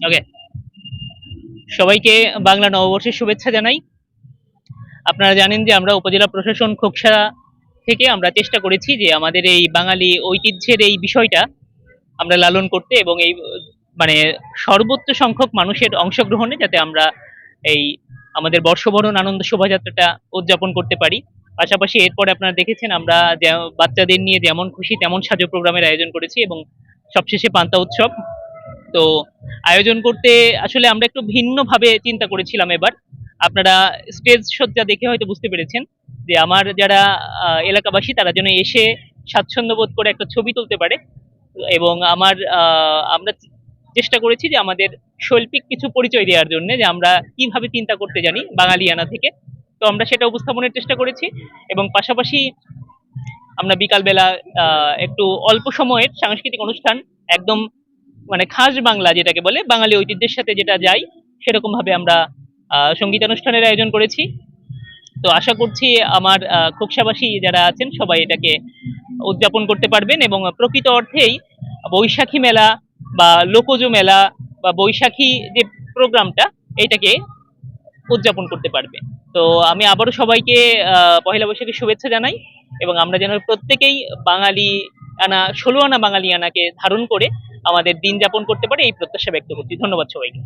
ওকে সবাইকে বাংলা নববর্ষের শুভেচ্ছা জানাই। আপনারা জানেন যে আমরা উপজেলা প্রশাসন খোকসা থেকে আমরা চেষ্টা করেছি যে আমাদের এই বাঙালি ঐতিহ্যের এই বিষয়টা আমরা লালন করতে এবং এই মানে সর্বোচ্চ সংখ্যক মানুষের অংশগ্রহণে যাতে আমরা এই আমাদের বর্ষবরণ আনন্দ শোভাযাত্রাটা উদযাপন করতে পারি। পাশাপাশি এরপরে আপনারা দেখেছেন আমরা বাচ্চাদের নিয়ে যেমন খুশি তেমন সাজো প্রোগ্রামের আয়োজন করেছি এবং সবশেষে পান্তা উৎসব তো আয়োজন করতে আসলে আমরা একটু ভিন্নভাবে চিন্তা করেছিলাম এবার। আপনারা স্টেজ সজ্জা দেখে হয়তো বুঝতে পেরেছেন যে আমার যারা এলাকাবাসী তারা যেন এসে স্বাচ্ছন্দ্য বোধ করে একটা ছবি তুলতে পারে এবং আমার আমরা চেষ্টা করেছি যে আমাদের শৈল্পিক কিছু পরিচয় দেওয়ার জন্য যে আমরা কীভাবে চিন্তা করতে জানি বাঙালিয়ানা থেকে। তো আমরা সেটা উপস্থাপনের চেষ্টা করেছি এবং পাশাপাশি আমরা বিকালবেলা একটু অল্প সময়ের সাংস্কৃতিক অনুষ্ঠান একদম মানে খাস বাংলা যেটাকে বলে, বাঙালি ঐতিহ্যের সাথে যেটা যাই সেরকম ভাবে আমরা সঙ্গীতানুষ্ঠানের আয়োজন করেছি। তো আশা করছি আমার খোকসাবাসী যারা আছেন সবাই এটাকে উদযাপন করতে পারবেন এবং প্রকৃত অর্থেই বৈশাখী মেলা বা লোকজ মেলা বা বৈশাখী যে প্রোগ্রামটা, এটাকে উদযাপন করতে পারবে। তো আমি আবারও সবাইকে পহেলা বৈশাখের শুভেচ্ছা জানাই এবং আমরা যেন প্রত্যেকেই বাঙালি আনা, ষোলো আনা বাঙালি আনাকে ধারণ করে আমাদের দিন যাপন করতে পারে এই প্রত্যাশা ব্যক্ত করছি। ধন্যবাদ সবাইকে।